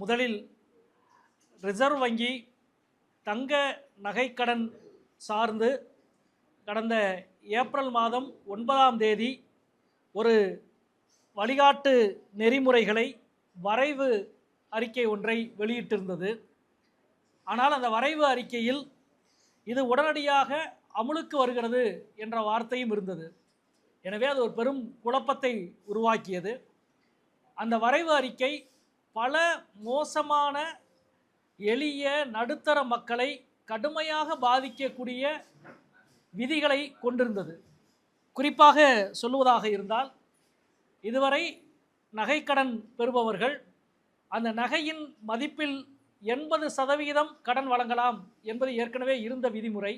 முதலில் ரிசர்வ் வங்கி தங்க நகைக்கடன் சார்ந்து கடந்த ஏப்ரல் மாதம் ஒன்பதாம் தேதி ஒரு வழிகாட்டு நெறிமுறைகளை வரைவு அறிக்கை ஒன்றை வெளியிட்டிருந்தது. ஆனால் அந்த வரைவு அறிக்கையில் இது உடனடியாக அமுலுக்கு வருகிறது என்ற வார்த்தையும் இருந்தது. எனவே அது ஒரு பெரும் குழப்பத்தை உருவாக்கியது. அந்த வரைவு அறிக்கை பல மோசமான எளிய நடுத்தர மக்களை கடுமையாக பாதிக்கக்கூடிய விதிகளை கொண்டிருந்தது. குறிப்பாக சொல்லுவதாக இருந்தால் இதுவரை நகைக்கடன் பெறுபவர்கள் அந்த நகையின் மதிப்பில் எண்பது சதவிகிதம் கடன் வழங்கலாம் என்பது ஏற்கனவே இருந்த விதிமுறை.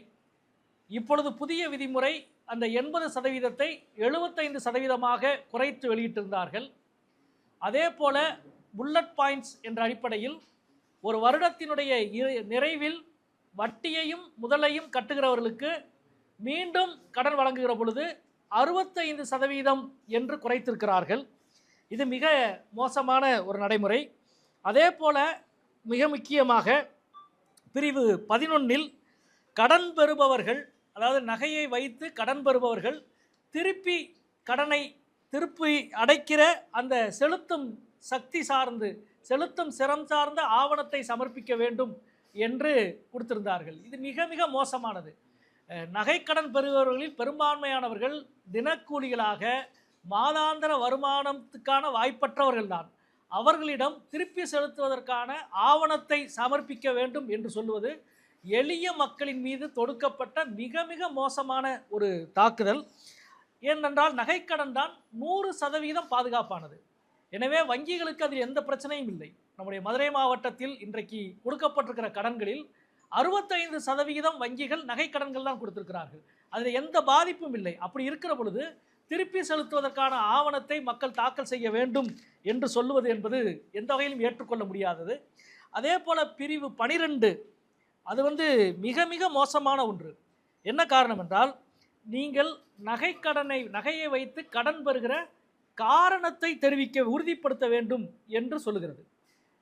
இப்பொழுது புதிய விதிமுறை அந்த எண்பது சதவீதத்தை எழுபத்தைந்து சதவீதமாக குறைத்து வெளியிட்டிருந்தார்கள். அதே போல புல்லட் பாயிண்ட்ஸ் என்ற அடிப்படையில் ஒரு வருடத்தினுடைய நிறைவில் வட்டியையும் முதலையும் கட்டுகிறவர்களுக்கு மீண்டும் கடன் வழங்குகிற பொழுது அறுபத்தைந்து சதவீதம் என்று குறைத்திருக்கிறார்கள். இது மிக மோசமான ஒரு நடைமுறை. அதே போல மிக முக்கியமாக பிரிவு பதினொன்றில் கடன் பெறுபவர்கள் அதாவது நகையை வைத்து கடன் பெறுபவர்கள் திருப்பி கடனை திருப்பி அடைக்கிற அந்த செலுத்தும் சக்தி சார்ந்து செலுத்தும் சிரம் சார்ந்த ஆவணத்தை சமர்ப்பிக்க வேண்டும் என்று கொடுத்திருந்தார்கள். இது மிக மிக மோசமானது. நகைக்கடன் பெறுபவர்களில் பெரும்பான்மையானவர்கள் தினக்கூலிகளாக மாதாந்திர வருமானத்துக்கான வாய்ப்பற்றவர்கள்தான். அவர்களிடம் திருப்பி செலுத்துவதற்கான ஆவணத்தை சமர்ப்பிக்க வேண்டும் என்று சொல்லுவது எளிய மக்களின் மீது தொடுக்கப்பட்ட மிக மிக மோசமான ஒரு தாக்குதல். ஏனென்றால் நகைக்கடன் தான் நூறு சதவீதம் பாதுகாப்பானது. எனவே வங்கிகளுக்கு அதில் எந்த பிரச்சனையும் இல்லை. நம்முடைய மதுரை மாவட்டத்தில் இன்றைக்கு கொடுக்கப்பட்டிருக்கிற கடன்களில் அறுபத்தைந்து சதவிகிதம் வங்கிகள் நகைக்கடன்கள் தான் கொடுத்திருக்கிறார்கள். அதில் எந்த பாதிப்பும் இல்லை. அப்படி இருக்கிற பொழுது திருப்பி செலுத்துவதற்கான ஆவணத்தை மக்கள் தாக்கல் செய்ய வேண்டும் என்று சொல்லுவது என்பது எந்த வகையிலும் ஏற்றுக்கொள்ள முடியாதது. அதே போல் பிரிவு பனிரெண்டு அது வந்து மிக மிக மோசமான ஒன்று. என்ன காரணம் என்றால் நீங்கள் நகைக்கடனை நகையை வைத்து கடன் பெறுகிற காரணத்தை தெரிவிக்க உறுதிப்படுத்த வேண்டும் என்று சொல்லுகிறது.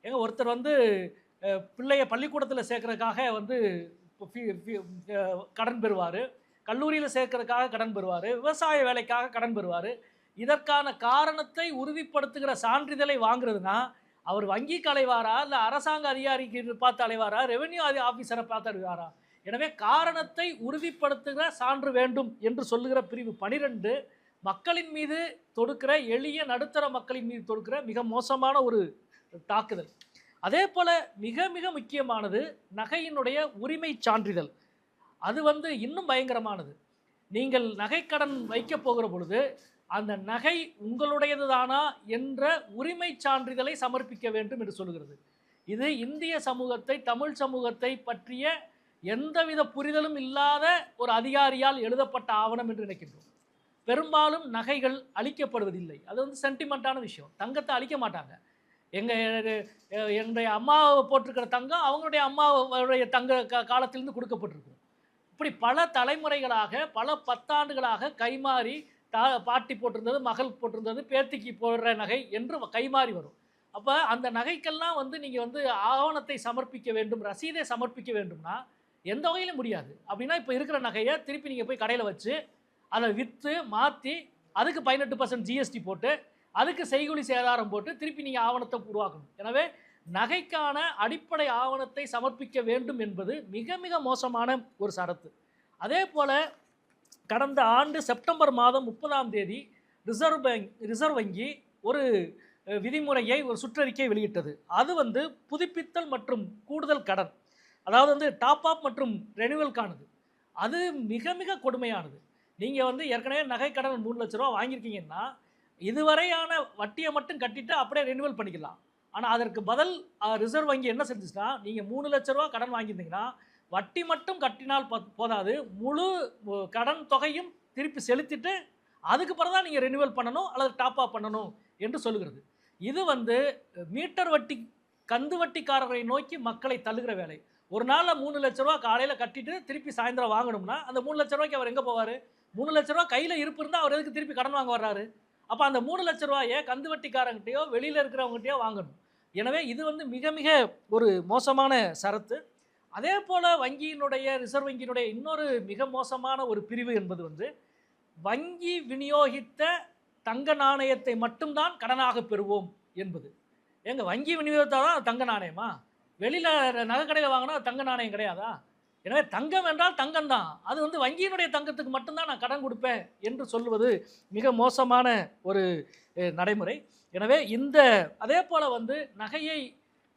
ஏங்க ஒருத்தர் வந்து பிள்ளைய பள்ளிக்கூடத்தில் சேர்க்கறதுக்காக வந்து ஃபீ- கடன் பெறுவார். கல்லூரியில் சேர்க்கறதுக்காக கடன் பெறுவார். விவசாய வேலைக்காக கடன் பெறுவார். இதற்கான காரணத்தை உறுதிப்படுத்துகிற சான்றிதழை வாங்குறதுனா அவர் வங்கிக்கு அலைவாரா? இல்லை அரசாங்க அதிகாரிக்கு பார்த்து அலைவாரா? ரெவென்யூ ஆஃபீஸரை பார்த்து அலைவாரா? எனவே காரணத்தை உறுதிப்படுத்துகிற சான்று வேண்டும் என்று சொல்லுகிற பிரிவு பனிரெண்டு. மக்களின் மீது தொடுக்கிற எளிய நடுத்தர மக்களின் மீது தொடுக்கிற மிக மோசமான ஒரு தாக்குதல். அதே போல் மிக மிக முக்கியமானது நகையினுடைய உரிமை சான்றிதழ். அது வந்து இன்னும் பயங்கரமானது. நீங்கள் நகைக்கடன் வைக்கப் போகிற பொழுது அந்த நகை உங்களுடையது தானா என்ற உரிமை சான்றிதழை சமர்ப்பிக்க வேண்டும் என்று சொல்கிறது. இது இந்திய சமூகத்தை தமிழ் சமூகத்தை பற்றிய எந்தவித புரிதலும் இல்லாத ஒரு அதிகாரியால் எழுதப்பட்ட ஆவணம் என்று நினைக்கின்றோம். பெரும்பாலும் நகைகள் அழிக்கப்படுவதில்லை. அது வந்து சென்டிமெண்ட்டான விஷயம். தங்கத்தை அழிக்க மாட்டாங்க. எங்கள் என்னுடைய அம்மாவை போட்டிருக்கிற தங்கம் அவங்களுடைய அம்மாவுடைய தங்க க காலத்திலிருந்து கொடுக்கப்பட்டிருக்கும். இப்படி பல தலைமுறைகளாக பல பத்தாண்டுகளாக கைமாறி தா பாட்டி போட்டிருந்தது மகள் போட்டிருந்தது பேத்திக்கு போடுற நகை என்று கைமாறி வரும். அப்போ அந்த நகைக்கெல்லாம் வந்து நீங்கள் வந்து ஆவணத்தை சமர்ப்பிக்க வேண்டும் ரசீதை சமர்ப்பிக்க வேண்டும்னா எந்த வகையிலும் முடியாது. அப்படின்னா இப்போ இருக்கிற நகையை திருப்பி நீங்கள் போய் கடையில் வச்சு அதை விற்று மாற்றி அதுக்கு பதினெட்டு பர்சன்ட் ஜிஎஸ்டி போட்டு அதுக்கு செய்கூலி சேதாரம் போட்டு திருப்பி நீங்கள் ஆவணத்தை உருவாக்கணும். எனவே நகைக்கான அடிப்படை ஆவணத்தை சமர்ப்பிக்க வேண்டும் என்பது மிக மிக மோசமான ஒரு சரத்து. அதே போல் கடந்த ஆண்டு செப்டம்பர் மாதம் முப்பதாம் தேதி ரிசர்வ் பேங்க் ரிசர்வ் வங்கி ஒரு விதிமுறையை ஒரு சுற்றறிக்கை வெளியிட்டது. அது வந்து புதுப்பித்தல் மற்றும் கூடுதல் கடன் அதாவது வந்து டாப் அப் மற்றும் ரெனிவல்கானது அது மிக மிக கொடுமையானது. நீங்கள் வந்து ஏற்கனவே நகை கடன் மூணு லட்ச ரூபா வாங்கியிருக்கீங்கன்னா இதுவரையான வட்டியை மட்டும் கட்டிட்டு அப்படியே ரெனிவல் பண்ணிக்கலாம். ஆனால் அதற்கு பதில் ரிசர்வ் வங்கி என்ன செஞ்சுச்சுன்னா நீங்கள் மூணு லட்ச ரூபா கடன் வாங்கியிருந்தீங்கன்னா வட்டி மட்டும் கட்டினால் போதாது. முழு கடன் தொகையும் திருப்பி செலுத்திட்டு அதுக்கு பிறகு தான் நீங்கள் ரெனிவல் பண்ணணும் அல்லது டாப் அப் பண்ணணும் என்று சொல்லுகிறது. இது வந்து மீட்டர் வட்டி கந்து வட்டிக்காரர்களை நோக்கி மக்களை தள்ளுகிற வேலை. ஒரு நாளில் மூணு லட்ச ரூபா காலையில் கட்டிட்டு திருப்பி சாயந்தரம் வாங்கணும்னா அந்த மூணு லட்ச ரூபாய்க்கு அவர் எங்கே போவார்? மூணு லட்ச ரூபா கையில் இருப்பு இருந்தால் அவர் எதுக்கு திருப்பி கடன் வாங்க வர்றாரு? அப்போ அந்த மூணு லட்ச ரூபாயை கந்து வட்டிக்காரங்கிட்டயோ வெளியில் இருக்கிறவங்ககிட்டயோ வாங்கணும். எனவே இது வந்து மிக மிக ஒரு மோசமான சரத்து. அதே போல் வங்கியினுடைய ரிசர்வ் வங்கியினுடைய இன்னொரு மிக மோசமான ஒரு பிரிவு என்பது வந்து வங்கி விநியோகித்த தங்க நாணயத்தை மட்டும்தான் கடனாக பெறுவோம் என்பது. எங்க வங்கி விநியோகத்தால் தான் தங்க நாணயமா? வெளியில் நகை கடையில் வாங்கினா தங்க நாணயம் கிடையாதா? எனவே தங்கம் என்றால் தங்கம் தான் அது வந்து வங்கியினுடைய தங்கத்துக்கு மட்டும்தான் நான் கடன் கொடுப்பேன் என்று சொல்வது மிக மோசமான ஒரு நடைமுறை. எனவே இந்த அதே போல் வந்து நகையை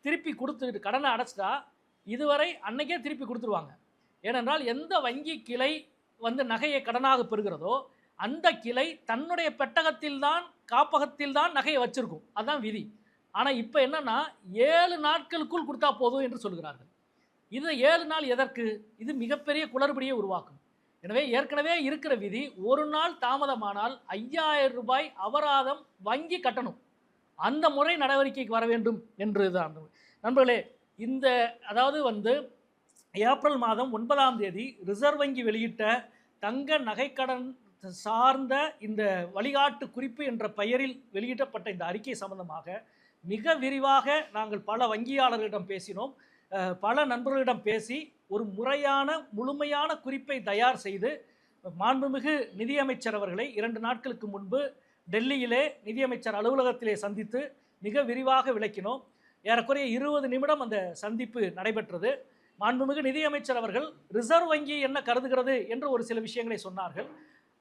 திருப்பி கொடுத்துட்டு கடனை அடைச்சிட்டா இதுவரை அன்னைக்கே திருப்பி கொடுத்துருவாங்க. ஏனென்றால் எந்த வங்கி கிளை வந்து நகையை கடனாக பெறுகிறதோ அந்த கிளை தன்னுடைய பெட்டகத்தில்தான் காப்பகத்தில்தான் காப்பகத்தில் தான் நகையை வச்சுருக்கும். அதான் விதி. ஆனால் இப்போ என்னன்னா ஏழு நாட்களுக்குள் கொடுத்தா போதும் என்று சொல்கிறார்கள். இது ஏழு நாள் எதற்கு? இது மிகப்பெரிய குளறுபடியை உருவாக்கும். எனவே ஏற்கனவே இருக்கிற விதி ஒரு நாள் தாமதமானால் ஐயாயிரம் ரூபாய் அபராதம் வங்கி கட்டணும். அந்த முறை நடவடிக்கைக்கு வர வேண்டும் என்று தான் நண்பர்களே இந்த அதாவது வந்து ஏப்ரல் மாதம் ஒன்பதாம் தேதி ரிசர்வ் வங்கி வெளியிட்ட தங்க நகைக்கடன் சார்ந்த இந்த வழிகாட்டு குறிப்பு என்ற பெயரில் வெளியிடப்பட்ட இந்த அறிக்கை சம்பந்தமாக மிக விரிவாக நாங்கள் பல வங்கியாளர்களிடம் பேசினோம். பல நண்பர்களிடம் பேசி ஒரு முறையான முழுமையான குறிப்பை தயார் செய்து மாண்புமிகு நிதியமைச்சர் அவர்களை இரண்டு நாட்களுக்கு முன்பு டெல்லியிலே நிதியமைச்சர் அலுவலகத்திலே சந்தித்து மிக விரிவாக விளக்கினோம். ஏறக்குறைய இருபது நிமிடம் அந்த சந்திப்பு நடைபெற்றது. மாண்புமிகு நிதியமைச்சர் அவர்கள் ரிசர்வ் வங்கி என்ன கருதுகிறது? என்று ஒரு சில விஷயங்களை சொன்னார்கள்.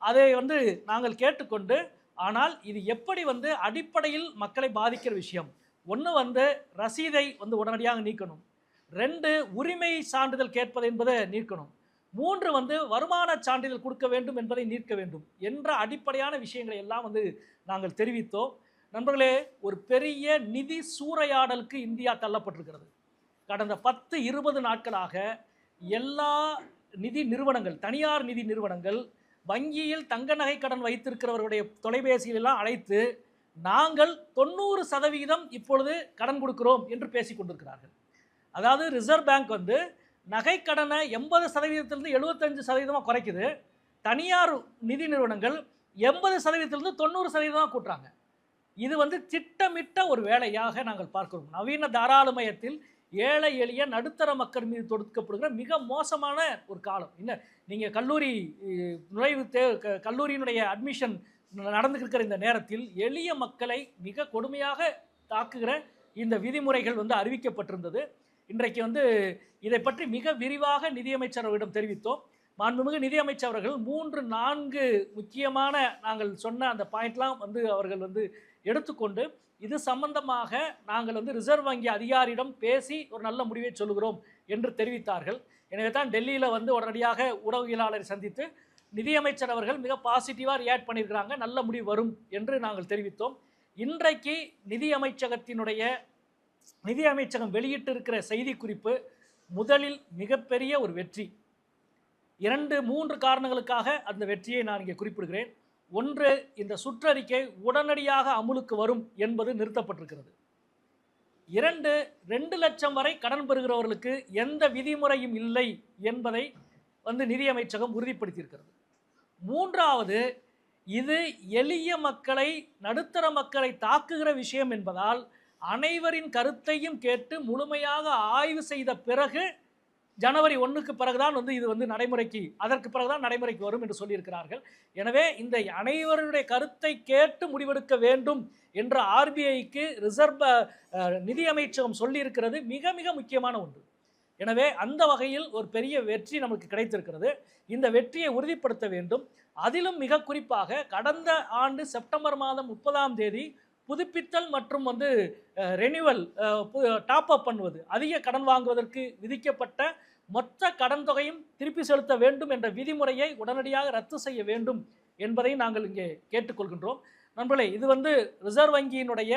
அதை வந்து நாங்கள் கேட்டுக்கொண்டு ஆனால் இது எப்படி வந்து அடிப்படையில் மக்களை பாதிக்கிற விஷயம்? ஒன்று வந்து ரசீதை வந்து உடனடியாக நீக்கணும். ரெண்டு உரிமை சான்றிதழ் கேட்பது என்பதை நீக்கணும். மூன்று வந்து வருமான சான்றிதழ் கொடுக்க வேண்டும் என்பதை நீக்க வேண்டும் என்ற அடிப்படையான விஷயங்களை எல்லாம் வந்து நாங்கள் தெரிவித்தோம். நண்பர்களே ஒரு பெரிய நிதி சூறையாடலுக்கு இந்தியா தள்ளப்பட்டிருக்கிறது. கடந்த பத்து இருபது நாட்களாக எல்லா நிதி நிறுவனங்கள் தனியார் நிதி நிறுவனங்கள் வங்கியில் தங்க நகை கடன் வைத்திருக்கிறவர்களுடைய தொலைபேசியிலெல்லாம் அழைத்து நாங்கள் தொண்ணூறு சதவீதம் இப்பொழுது கடன் கொடுக்கிறோம் என்று பேசிக் கொண்டிருக்கிறார்கள். அதாவது ரிசர்வ் பேங்க் வந்து நகை கடனை எண்பது சதவீதத்திலிருந்து எழுபத்தஞ்சு சதவீதமாக குறைக்குது. தனியார் நிதி நிறுவனங்கள் எண்பது சதவீதத்திலிருந்து தொண்ணூறு சதவீதமாக கூட்டுறாங்க. இது வந்து திட்டமிட்ட ஒரு வேலையாக நாங்கள் பார்க்கிறோம். நவீன தாராளமயத்தில் ஏழை எளிய நடுத்தர மக்கள் மீது தொடுக்கப்படுகிற மிக மோசமான ஒரு காலம். என்ன? நீங்கள் கல்லூரி நுழைவு தே க- கல்லூரியினுடைய அட்மிஷன் நடந்துக்கிற இந்த நேரத்தில் எளிய மக்களை மிக கொடுமையாக தாக்குகிற இந்த விதிமுறைகள் வந்து அறிவிக்கப்பட்டிருந்தது. இன்றைக்கு வந்து இதை பற்றி மிக விரிவாக நிதியமைச்சர் அவர்களிடம் தெரிவித்தோம். மாண்புமிகு நிதியமைச்சர் அவர்கள் மூன்று நான்கு முக்கியமான நாங்கள் சொன்ன அந்த பாயிண்ட்லாம் வந்து அவர்கள் வந்து எடுத்துக்கொண்டு இது சம்பந்தமாக நாங்கள் வந்து ரிசர்வ் வங்கி அதிகாரியிடம் பேசி ஒரு நல்ல முடிவை சொல்லுகிறோம் என்று தெரிவித்தார்கள். எனவே தான் டெல்லியில் வந்து உடனடியாக ஊடகவியலாளரை சந்தித்து நிதியமைச்சர் அவர்கள் மிக பாசிட்டிவாக ரியாக்ட் பண்ணியிருக்கிறாங்க நல்ல முடிவு வரும் என்று நாங்கள் தெரிவித்தோம். இன்றைக்கு நிதி அமைச்சகத்தினுடைய நிதி அமைச்சகம் வெளியிட்டிருக்கிற செய்திக்குறிப்பு முதலில் மிகப்பெரிய ஒரு வெற்றி. இரண்டு மூன்று காரணங்களுக்காக அந்த வெற்றியை நான் இங்கே குறிப்பிடுகிறேன். ஒன்று இந்த சுற்றறிக்கை உடனடியாக அமுலுக்கு வரும் என்பது நிறுத்தப்பட்டிருக்கிறது. இரண்டு ரெண்டு லட்சம் வரை கடன் பெறுகிறவர்களுக்கு எந்த விதிமுறையும் இல்லை என்பதை வந்து நிதியமைச்சகம் உறுதிப்படுத்தியிருக்கிறது. மூன்றாவது இது எளிய மக்களை நடுத்தர மக்களை தாக்குகிற விஷயம் என்பதால் அனைவரின் கருத்தையும் கேட்டு முழுமையாக ஆய்வு செய்த பிறகு ஜனவரி ஒன்றுக்கு பிறகுதான் வந்து இது வந்து நடைமுறைக்கு அதற்கு பிறகுதான் நடைமுறைக்கு வரும் என்று சொல்லியிருக்கிறார்கள். எனவே இந்த அனைவருடைய கருத்தை கேட்டு முடிவெடுக்க வேண்டும் என்ற ஆர்பிஐக்கு ரிசர்வ் நிதியமைச்சகம் நிதி அமைச்சகம் சொல்லியிருக்கிறது. மிக மிக முக்கியமான ஒன்று. எனவே அந்த வகையில் ஒரு பெரிய வெற்றி நமக்கு கிடைத்திருக்கிறது. இந்த வெற்றியை உறுதிப்படுத்த வேண்டும். அதிலும் மிக குறிப்பாக கடந்த ஆண்டு செப்டம்பர் மாதம் முப்பதாம் தேதி புதுப்பித்தல் மற்றும் வந்து ரெனிவல் டாப் அப் பண்ணுவது. அதிக கடன் வாங்குவதற்கு விதிக்கப்பட்ட மொத்த கடன் தொகையும் திருப்பி செலுத்த வேண்டும் என்ற விதிமுறையை உடனடியாக ரத்து செய்ய வேண்டும் என்பதை நாங்கள் இங்கே கேட்டுக்கொள்கின்றோம். நண்பர்களே இது வந்து ரிசர்வ் வங்கியினுடைய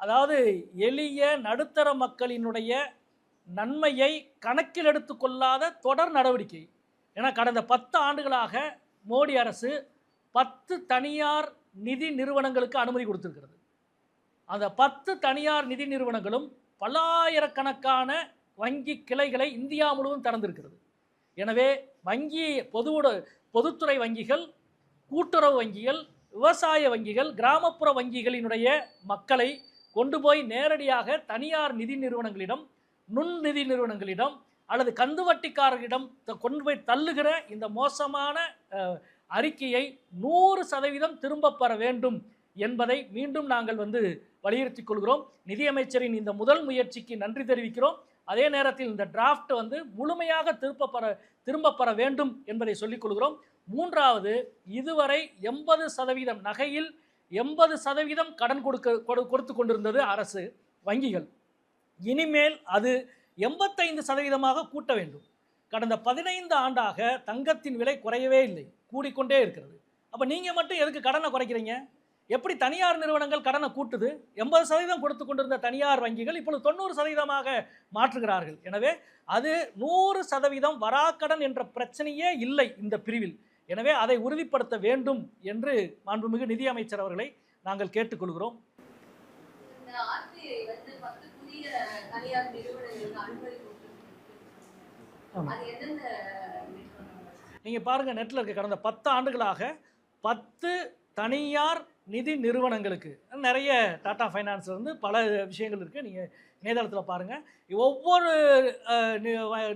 அதாவது எளிய நடுத்தர மக்களினுடைய நன்மையை கணக்கில் எடுத்துக்கொள்ளாத தொடர் நடவடிக்கை. ஏன்னா கடந்த பத்து ஆண்டுகளாக மோடி அரசு பத்து தனியார் நிதி நிறுவனங்களுக்கு அனுமதி கொடுத்திருக்கிறது. அந்த பத்து தனியார் நிதி நிறுவனங்களும் பல்லாயிரக்கணக்கான வங்கி கிளைகளை இந்தியா முழுவதும் திறந்திருக்கிறது. எனவே வங்கி பொதுவோட பொதுத்துறை வங்கிகள் கூட்டுறவு வங்கிகள் விவசாய வங்கிகள் கிராமப்புற வங்கிகளினுடைய மக்களை கொண்டு போய் நேரடியாக தனியார் நிதி நிறுவனங்களிடம் நுண் நிதி நிறுவனங்களிடம் அல்லது கந்துவட்டிக்காரர்களிடம் கொண்டு போய் தள்ளுகிற இந்த மோசமான அறிக்கையை நூறு சதவீதம் திரும்பப் பெற வேண்டும் என்பதை மீண்டும் நாங்கள் வந்து வலியுறுத்திக் கொள்கிறோம். நிதியமைச்சரின் இந்த முதல் முயற்சிக்கு நன்றி தெரிவிக்கிறோம். அதே நேரத்தில் இந்த டிராஃப்ட் வந்து முழுமையாக திரும்ப பெற திரும்ப பெற வேண்டும் என்பதை சொல்லிக் கொள்கிறோம். மூன்றாவது இதுவரை எண்பது சதவீதம் நகையில் எண்பது சதவீதம் கடன் கொடுக்க கொடு கொடுத்து கொண்டிருந்தது அரசு வங்கிகள். இனிமேல் அது எண்பத்தைந்து சதவீதமாக கூட்ட வேண்டும். கடந்த பதினைந்து ஆண்டாக தங்கத்தின் விலை குறையவே இல்லை. கூடிக்கொண்டே இருக்கிறது. அப்போ நீங்கள் மட்டும் எதுக்கு கடனை குறைக்கிறீங்க? எப்படி தனியார் நிறுவனங்கள் கடனை கூட்டுது? எண்பது சதவீதம் கொடுத்து கொண்டிருந்த தனியார் வங்கிகள் இப்பொழுது தொண்ணூறு சதவீதமாக மாற்றுகிறார்கள். எனவே அது நூறு சதவீதம் வராக்கடன் என்ற பிரச்சனையே இல்லை இந்த பிரிவில். எனவே அதை உறுதிப்படுத்த வேண்டும் என்று மாண்புமிகு நிதியமைச்சர் அவர்களை நாங்கள் கேட்டுக்கொள்கிறோம்? நீங்கள் பாருங்கள் நெட்டில் இருக்க கடந்த பத்து ஆண்டுகளாக பத்து தனியார் நிதி நிறுவனங்களுக்கு. நிறைய டாடா ஃபைனான்ஸில் இருந்து பல விஷயங்கள் இருக்குது நீங்கள் இணையதளத்தில் பாருங்கள் ஒவ்வொரு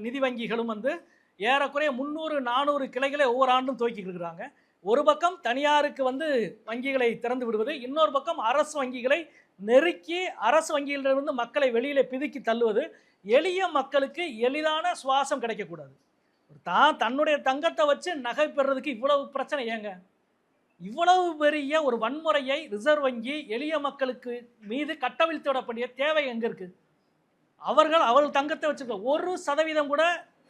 நிதி வங்கிகளும் வந்து ஏறக்குறைய முந்நூறு நானூறு கிளைகளை ஒவ்வொரு ஆண்டும் துவக்கிட்டு இருக்கிறாங்க. ஒரு பக்கம் தனியாருக்கு வந்து வங்கிகளை திறந்து விடுவது இன்னொரு பக்கம் அரசு வங்கிகளை நெருக்கி அரசு வங்கியிலிருந்து மக்களை வெளியில் பிதுக்கி தள்ளுவது. எளிய மக்களுக்கு எளிதான சுவாசம் கிடைக்கக்கூடாது. தான் தன்னுடைய தங்கத்தை வச்சு நகை பெறுறதுக்கு இவ்வளவு பிரச்சனை ஏங்க? இவ்வளவு பெரிய ஒரு வன்முறையை ரிசர்வ் வங்கி எளிய மக்களுக்கு மீது கட்டவிழ்த்து தேவை எங்கே இருக்குது அவர்கள் அவர்கள் தங்கத்தை வச்சுருக்க ஒரு சதவீதம் கூட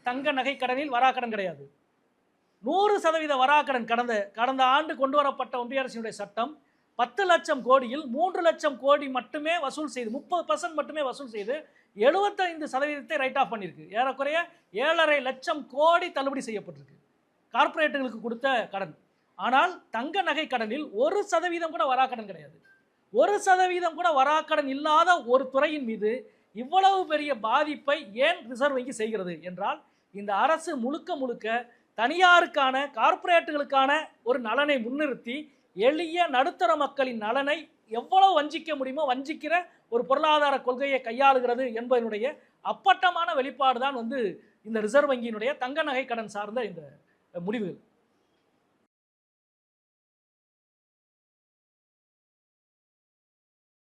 தங்க நகை கடனில் வராக்கடன் கிடையாது. நூறு சதவீத வராக்கடன் கடந்த கடந்த ஆண்டு கொண்டு வரப்பட்ட ஒன்றிய அரசினுடைய சட்டம் பத்து லட்சம் கோடியில் மூன்று லட்சம் கோடி மட்டுமே வசூல் செய்து முப்பது பர்சன்ட் மட்டுமே வசூல் செய்து எழுபத்தைந்து சதவீதத்தை ரைட் ஆஃப் பண்ணியிருக்கு. ஏறக்குறைய ஏழரை லட்சம் கோடி தள்ளுபடி செய்யப்பட்டிருக்கு. கார்ப்பரேட்டுகளுக்கு கொடுத்த கடன். ஆனால் தங்க நகை கடனில் ஒரு சதவீதம் கூட வராக்கடன் கிடையாது. ஒரு சதவீதம் கூட வராக்கடன் இல்லாத ஒரு துறையின் மீது இவ்வளவு பெரிய பாதிப்பை ஏன் ரிசர்வ் வங்கி செய்கிறது என்றால் இந்த அரசு முழுக்க முழுக்க தனியாருக்கான கார்ப்பரேட்டுகளுக்கான ஒரு நலனை முன்னிறுத்தி எளிய நடுத்தர மக்களின் நலனை எவ்வளவு வஞ்சிக்க முடியுமோ வஞ்சிக்கிற ஒரு பொருளாதார கொள்கையை கையாளுகிறது என்பதனுடைய அப்பட்டமான வெளிப்பாடு தான் வந்து இந்த ரிசர்வ் வங்கியினுடைய தங்க நகை கடன் சார்ந்த இந்த முடிவுகள்.